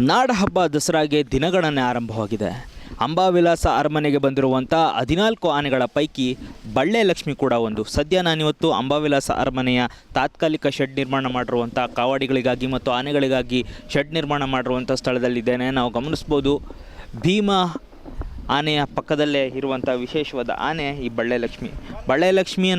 ನಾಡಹಬ್ಬ ದಸರಾಗೆ ದಿನಗಣನೆ ಆರಂಭವಾಗಿದೆ. ಅಂಬಾವಿಲಾಸ ಅರಮನೆಗೆ ಬಂದಿರುವಂಥ ಹದಿನಾಲ್ಕು ಆನೆಗಳ ಪೈಕಿ ಬಳ್ಳೆ ಲಕ್ಷ್ಮಿ ಕೂಡ ಒಂದು. ಸದ್ಯ ನಾನಿವತ್ತು ಅಂಬಾವಿಲಾಸ ಅರಮನೆಯ ತಾತ್ಕಾಲಿಕ ಶೆಡ್ ನಿರ್ಮಾಣ ಮಾಡಿರುವಂಥ ಕಾವಾಡಿಗಳಿಗಾಗಿ ಮತ್ತು ಆನೆಗಳಿಗಾಗಿ ಶೆಡ್ ನಿರ್ಮಾಣ ಮಾಡಿರುವಂಥ ಸ್ಥಳದಲ್ಲಿದ್ದೇನೆ. ನಾವು ಗಮನಿಸ್ಬೋದು ಭೀಮಾ ಆನೆಯ ಪಕ್ಕದಲ್ಲೇ ಇರುವಂಥ ವಿಶೇಷವಾದ ಆನೆ ಈ ಬಳ್ಳೆ ಲಕ್ಷ್ಮಿ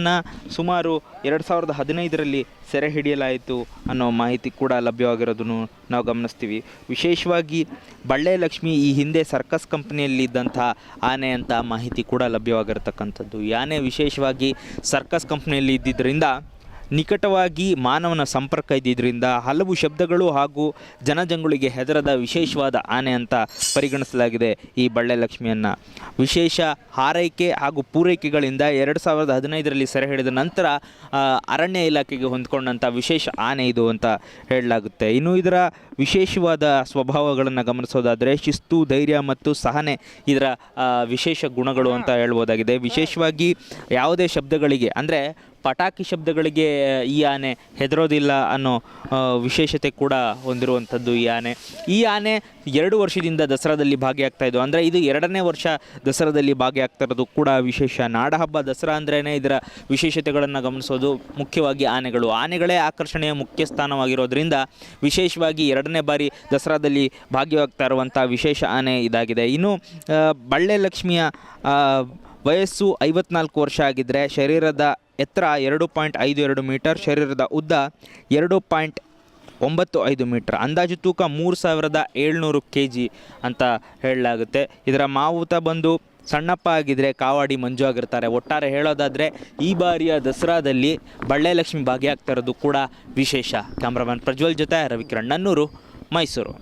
ಸುಮಾರು ಎರಡು ಸಾವಿರದ ಹದಿನೈದರಲ್ಲಿ ಸೆರೆ ಹಿಡಿಯಲಾಯಿತು ಅನ್ನೋ ಮಾಹಿತಿ ಕೂಡ ಲಭ್ಯವಾಗಿರೋದನ್ನು ನಾವು ಗಮನಿಸ್ತೀವಿ. ವಿಶೇಷವಾಗಿ ಬಳ್ಳೆ ಲಕ್ಷ್ಮಿ ಈ ಹಿಂದೆ ಸರ್ಕಸ್ ಕಂಪ್ನಿಯಲ್ಲಿದ್ದಂಥ ಆನೆ ಅಂತ ಮಾಹಿತಿ ಕೂಡ ಲಭ್ಯವಾಗಿರತಕ್ಕಂಥದ್ದು. ಈ ಆನೆ ವಿಶೇಷವಾಗಿ ಸರ್ಕಸ್ ಕಂಪ್ನಿಯಲ್ಲಿ ಇದ್ದಿದ್ದರಿಂದ ನಿಕಟವಾಗಿ ಮಾನವನ ಸಂಪರ್ಕ ಇದ್ದಿದ್ದರಿಂದ ಹಲವು ಶಬ್ದಗಳು ಹಾಗೂ ಜನಜಂಗುಳಿಗೆ ಹೆದರದ ವಿಶೇಷವಾದ ಆನೆ ಅಂತ ಪರಿಗಣಿಸಲಾಗಿದೆ ಈ ಬಳ್ಳೆ ಲಕ್ಷ್ಮಿಯನ್ನು ವಿಶೇಷ ಹಾರೈಕೆ ಹಾಗೂ ಪೂರೈಕೆಗಳಿಂದ ಎರಡು ಸಾವಿರದ ಹದಿನೈದರಲ್ಲಿ ಸೆರೆ ಹಿಡಿದ ನಂತರ ಅರಣ್ಯ ಇಲಾಖೆಗೆ ಹೊಂದ್ಕೊಂಡಂಥ ವಿಶೇಷ ಆನೆ ಇದು ಅಂತ ಹೇಳಲಾಗುತ್ತೆ. ಇನ್ನು ಇದರ ವಿಶೇಷವಾದ ಸ್ವಭಾವಗಳನ್ನು ಗಮನಿಸೋದಾದರೆ, ಶಿಸ್ತು, ಧೈರ್ಯ ಮತ್ತು ಸಹನೆ ಇದರ ವಿಶೇಷ ಗುಣಗಳು ಅಂತ ಹೇಳ್ಬೋದಾಗಿದೆ. ವಿಶೇಷವಾಗಿ ಯಾವುದೇ ಶಬ್ದಗಳಿಗೆ, ಅಂದರೆ ಪಟಾಕಿ ಶಬ್ದಗಳಿಗೆ ಈ ಆನೆ ಹೆದರೋದಿಲ್ಲ ಅನ್ನೋ ವಿಶೇಷತೆ ಕೂಡ ಹೊಂದಿರುವಂಥದ್ದು ಈ ಆನೆ. ಈ ಆನೆ ಎರಡು ವರ್ಷದಿಂದ ದಸರಾದಲ್ಲಿ ಭಾಗಿಯಾಗ್ತಾ ಇದ್ದು, ಅಂದರೆ ಇದು ಎರಡನೇ ವರ್ಷ ದಸರಾದಲ್ಲಿ ಭಾಗಿಯಾಗ್ತಾ ಇರೋದು ಕೂಡ ವಿಶೇಷ. ನಾಡಹಬ್ಬ ದಸರಾ ಅಂದ್ರೇ ಇದರ ವಿಶೇಷತೆಗಳನ್ನು ಗಮನಿಸೋದು ಮುಖ್ಯವಾಗಿ ಆನೆಗಳು. ಆನೆಗಳೇ ಆಕರ್ಷಣೆಯ ಮುಖ್ಯ ಸ್ಥಾನವಾಗಿರೋದ್ರಿಂದ ವಿಶೇಷವಾಗಿ ಎರಡನೇ ಬಾರಿ ದಸರಾದಲ್ಲಿ ಭಾಗಿಯಾಗ್ತಾ ಇರುವಂಥ ವಿಶೇಷ ಆನೆ ಇದಾಗಿದೆ. ಇನ್ನು ಬಳ್ಳೆ ಲಕ್ಷ್ಮಿಯ ವಯಸ್ಸು ಐವತ್ನಾಲ್ಕು ವರ್ಷ ಆಗಿದ್ದರೆ ಶರೀರದ ಎತ್ತರ ಎರಡು ಪಾಯಿಂಟ್ ಐದು ಎರಡು ಮೀಟರ್, ಶರೀರದ ಉದ್ದ ಎರಡು ಪಾಯಿಂಟ್ ಒಂಬತ್ತು ಐದು ಮೀಟರ್. ಅಂದಾಜು ತೂಕ ಮೂರು ಸಾವಿರದ ಏಳ್ನೂರು ಕೆ ಜಿ ಅಂತ ಹೇಳಲಾಗುತ್ತೆ. ಇದರ ಮಾವುತ ಬಂದು ಸಣ್ಣಪ್ಪ ಆಗಿದ್ರೆ ಕಾವಾಡಿ ಮಂಜು ಆಗಿರ್ತಾರೆ. ಒಟ್ಟಾರೆ ಹೇಳೋದಾದರೆ, ಈ ಬಾರಿಯ ದಸರಾದಲ್ಲಿ ಬಳ್ಳೆ ಲಕ್ಷ್ಮಿ ಭಾಗಿಯಾಗ್ತಾ ಇರೋದು ಕೂಡ ವಿಶೇಷ. ಕ್ಯಾಮ್ರಾಮನ್ ಪ್ರಜ್ವಲ್ ಜೊತೆ ರವಿಕಿರಣ್ ನನ್ನೂರು, ಮೈಸೂರು.